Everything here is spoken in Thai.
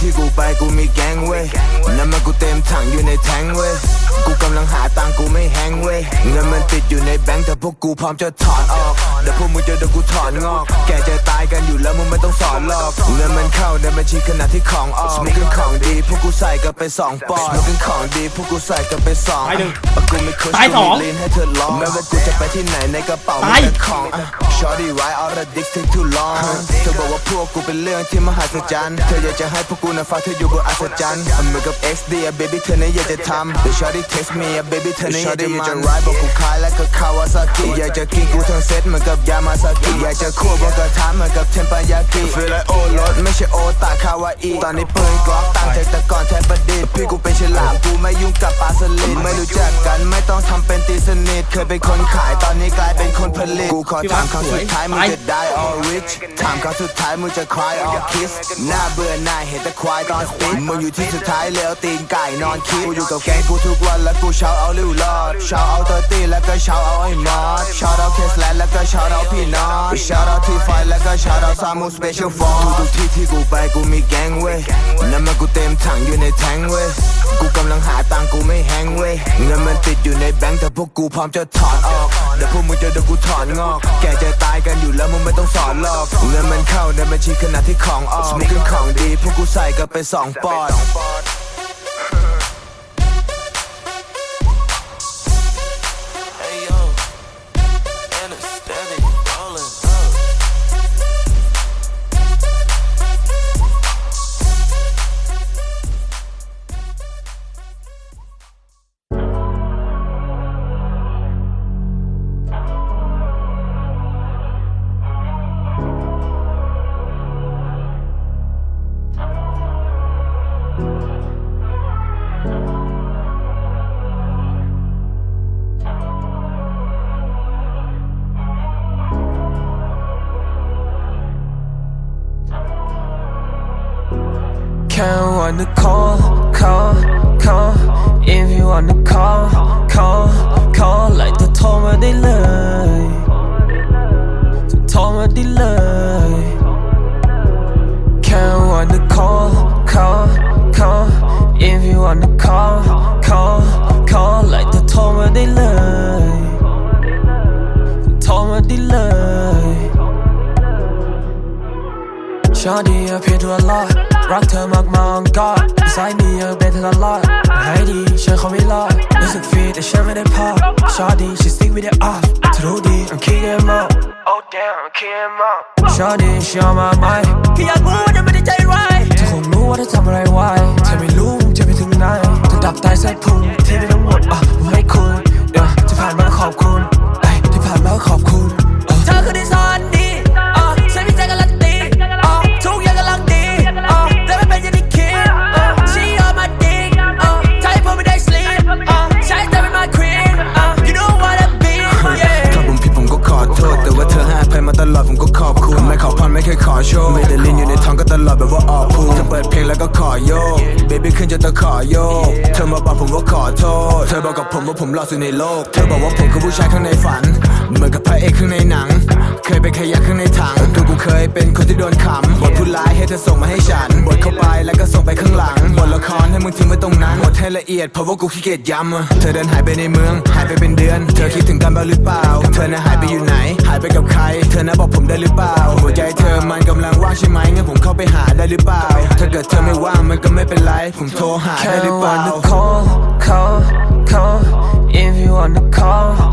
ที่กูไปกูมีแก๊งเว้ยน้ำมันกูเต็มถังอยู่ในแทงเว้ยกูกำลังหาตังกูไม่แฮงเว้ยเงินมันติดอยู่ในแบงค์แต่พวกกูพร้อมจะถอนออก ดี๋ยวพวกมึงจะโดนกูถอนงอก แกจะตายกันอยู่แล้วมึงไม่ต้องสอนหรอกเงินมันเข้าในบัญชีขณะที่ของออกสมุกของดีพวกกูใส่กันไปสองปอนด์สมุกของดีพวกกูใส่กันไปสองตายหนึ่งเอากูไม่คุยตายสองลีนให้เธอลองแม้ว่ากูจะไปที่ไหนในกระเป๋าตายมีแต่ของ Shorty why all the dicks take too long เธอบอกว่าพวกกูเป็นเรื่องที่มหัศจรรย์เธออยากจะให้พวกกูนะฟังเธออยู่บนอัศจรรย์เหมือนกับ XD อะ baby เธอเนี่ยอยากจะทำ The Shorty text me อะ baby เธอเนี่ยอยากจะมัน ride บอกกูคล้ายแล้วก็คาวาซากิอยากจะกินกูทั้งเซตเหมือนกับยามาซากิอยากจะคั่วบนกระทะเหมือนกับเทมปายากิ Feel like โอรถไม่ใช่โอตาคาวาอีตอนนี้ปืนกล็อกตั้งใจแต่ก่อนแทบประดิษฐ์พี่กูเป็นฉลามกูไม่ยุ่งกับปลาสลิดไม่รู้จักกันไม่ต้องทำเป็นตีสนิทเคยเป็นคนขายตอนนี้กลายเป็นคนผลิตกูขอถามคำสุดท้ายมึงจะได้ all rich ถามครั้งสุดท้ายมึงจะ cry all kiss หน้าเบื่อหน้าเห็นแต่ควายตอนสปีดมึงอยู่ที่สุดท้ายแล้วตีนไก่นอนคิดกูอยู่กับแกงกูทุกวันและกูเช้าเอาลิวลอดเช้าเอาเตอร์ตี้แล้วก็เช้าเอาไอ้มอสเช้าเอาเคสแลนแล้วก็เช้าเอาพี่นอตเช้าเอาที่ไฟแล้วก็เช้าเอาซามูสเปเชียลฟอร์ทุกที่ที่กูไปกูมีแก๊งเว้ยน้ำมันกูเต็มถังอยู่ในแทงเว้ยกูกำลังหาตังกูไม่แห้งเว้ยเงินมันติดอยู่ในแบงค์แต่พวกกูพร้อมจะถอนออกเดี๋ยวพวกมึงจะโดนกูถอนงอก แกจะตายกันอยู่แล้วมึงไม่ต้องสอนหรอกเงินมันเข้าในบัญชีขณะที่ของออกสมุกของดีพวกกูใส่กันไปสองปอนด์ Can't wanna call, call, call If you wanna call, call, call ไล่เธอโทรมาได้เลยเธอโทรมาได้เลย Can't wanna call, call, call If you wanna call, call, call ไล่เธอโทรมาได้เลยเธอโทรมาได้เลย Shawty appear to a lot รักเธอมากมายก็สายมีเยอะเป็นเธอตลอดให้ดีเชื่อเขาไม่รอดรู้สึกฟรีแต่เชื่อไม่ได้พอ Shawty she stick with it off เธอรู้ดี I'm kicking em out Oh damn I'm kicking em out Shawty she on my mind แค่อยากรู้ว่าจะไม่ได้ใจร้ายเธอคงรู้ว่าเธอทำอะไรไว้ baby ขึ้นจนตะขอโยก เธอมาบอกผมว่าขอโทษ เธอบอกกับผมว่าผมหล่อสุดในโลก เธอบอกว่าผมคือผู้ชายข้างในฝัน เหมือนกับพระเอกข้างในหนัง เคยเป็ เป็นคนที่โดนขำบทผู้ร้ายให้เธอส่งมาให้ฉันบทเข้าไปแล้วก็ส่งไปข้างหลังบทละครให้มึงทิ้งไว้ตรงนั้นบทให้ละเอียดเพราะว่ากูขี้เกียจย้ำเธอเดินหายไปในเมืองหายไปเป็นเดือน เธอคิดถึงกันบ้างหรือเปล่า เธอน่ะหายไปอยู่ไหน หายไปกับใคร เธอน่ะบอกผมได้หรือเปล่าหัวใจเธอมันกำลังว่างใช่ไหมงั้นผมเข้าไปหาได้หรือเปล่าถ้าเกิดเธอไม่ว่างมันก็ไม่เป็นไรผมโทรหาได้หรือเปล่า call, call, call If you wanna call,